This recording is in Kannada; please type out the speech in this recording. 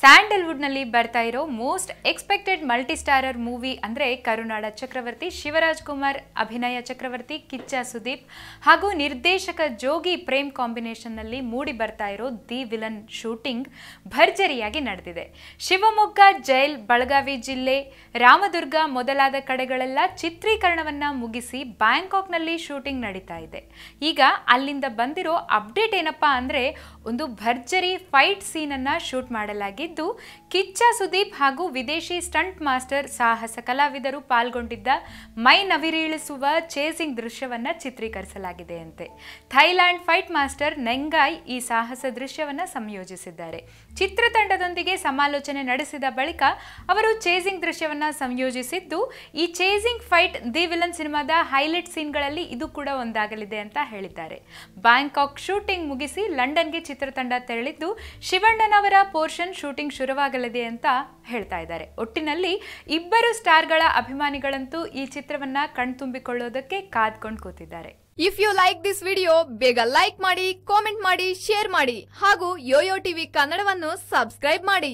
ಸ್ಯಾಂಡಲ್ವುಡ್ನಲ್ಲಿ ಬರ್ತಾ ಇರೋ most expected multi starrer movie ಅಂದರೆ ಕರುನಾಡ ಚಕ್ರವರ್ತಿ, ಶಿವರಾಜ್ ಕುಮಾರ್, ಅಭಿನಯ ಚಕ್ರವರ್ತಿ, ಕಿಚ್ಚ ಸುದೀಪ್ ಹಾಗೂ ನಿರ್ದೇಶಕ ಜೋಗಿ ಪ್ರೇಮ್ ಕಾಂಬಿನೇಷನ್ನಲ್ಲಿ ಮೂಡಿ ಬರ್ತಾ ಇರೋ ದಿ ವಿಲನ್ ಶೂಟಿಂಗ್ ಭರ್ಜರಿಯಾಗಿ ನಡೆದಿದೆ. ಶಿವಮೊಗ್ಗ, ಜೈಲ್, ಬೆಳಗಾವಿ ಜಿಲ್ಲೆ, ರಾಮದುರ್ಗ ಮೊದಲಾದ ಕಡೆಗಳೆಲ್ಲ ಚಿತ್ರೀಕರಣವನ್ನ ಮುಗಿಸಿ ಬ್ಯಾಂಕಾಕ್ನಲ್ಲಿ ಶೂಟಿಂಗ್ ನಡೀತಾ ಇದೆ. ಈಗ ಅಲ್ಲಿಂದ ಬಂದಿರೋ ಅಪ್ಡೇಟ್ ಏನಪ್ಪಾ ಅಂದ್ರೆ ಒಂದು ಭರ್ಜರಿ ಫೈಟ್ ಸೀನ್ ಶೂಟ್ ಶೂಟ್ ಮಾಡಲಾಗಿದ್ದು ಕಿಚ್ಚ ಸುದೀಪ್ ಹಾಗೂ ವಿದೇಶಿ ಸ್ಟಂಟ್ ಮಾಸ್ಟರ್ ಸಾಹಸ ಕಲಾವಿದರು ಪಾಲ್ಗೊಂಡಿದ್ದ ಮೈ ನವಿರೀಳಿಸುವ ಚೇಸಿಂಗ್ ದೃಶ್ಯವನ್ನ ಚಿತ್ರೀಕರಿಸಲಾಗಿದೆ ಅಂತೆ ಥೈಲ್ಯಾಂಡ್ ಫೈಟ್ ಮಾಸ್ಟರ್ ನೆಂಗಾಯ್ ಈ ಸಾಹಸ ದೃಶ್ಯವನ್ನು ಸಂಯೋಜಿಸಿದ್ದಾರೆ. ಚಿತ್ರತಂಡದೊಂದಿಗೆ ಸಮಾಲೋಚನೆ ನಡೆಸಿದ ಬಳಿಕ ಅವರು ಚೇಸಿಂಗ್ ದೃಶ್ಯವನ್ನು ಸಂಯೋಜಿಸಿದ್ದು, ಈ ಚೇಸಿಂಗ್ ಫೈಟ್ ದಿ ವಿಲನ್ ಸಿನಿಮಾದ ಹೈಲೈಟ್ ಸೀನ್ಗಳಲ್ಲಿ ಇದು ಕೂಡ ಒಂದಾಗಲಿದೆ ಅಂತ ಹೇಳಿದ್ದಾರೆ. ಬ್ಯಾಂಕಾಕ್ ಶೂಟಿಂಗ್ ಮುಗಿಸಿ ಲಂಡನ್ಗೆ ಚಿತ್ರತಂಡ ತೆರಳಿದ್ದು, ಶಿವಣ್ಣನವರ ಪೋರ್ಷನ್ ಶೂಟಿಂಗ್ ಶುರುವಾಗಲಿದೆ ಅಂತ ಹೇಳ್ತಾ ಇದ್ದಾರೆ. ಒಟ್ಟಿನಲ್ಲಿ ಇಬ್ಬರು ಸ್ಟಾರ್ಗಳ ಅಭಿಮಾನಿಗಳಂತೂ ಈ ಚಿತ್ರವನ್ನ ಕಣ್ತುಂಬಿಕೊಳ್ಳೋದಕ್ಕೆ ಕಾದ್ಕೊಂಡು ಕೂತಿದ್ದಾರೆ. If you like this video ಬೇಗ ಲೈಕ್ ಮಾಡಿ ಕಾಮೆಂಟ್ ಮಾಡಿ ಶೇರ್ ಮಾಡಿ ಹಾಗೂ ಯೋಯೋ ಟಿವಿ ಕನ್ನಡವನ್ನು ಸಬ್ಸ್ಕ್ರೈಬ್ ಮಾಡಿ.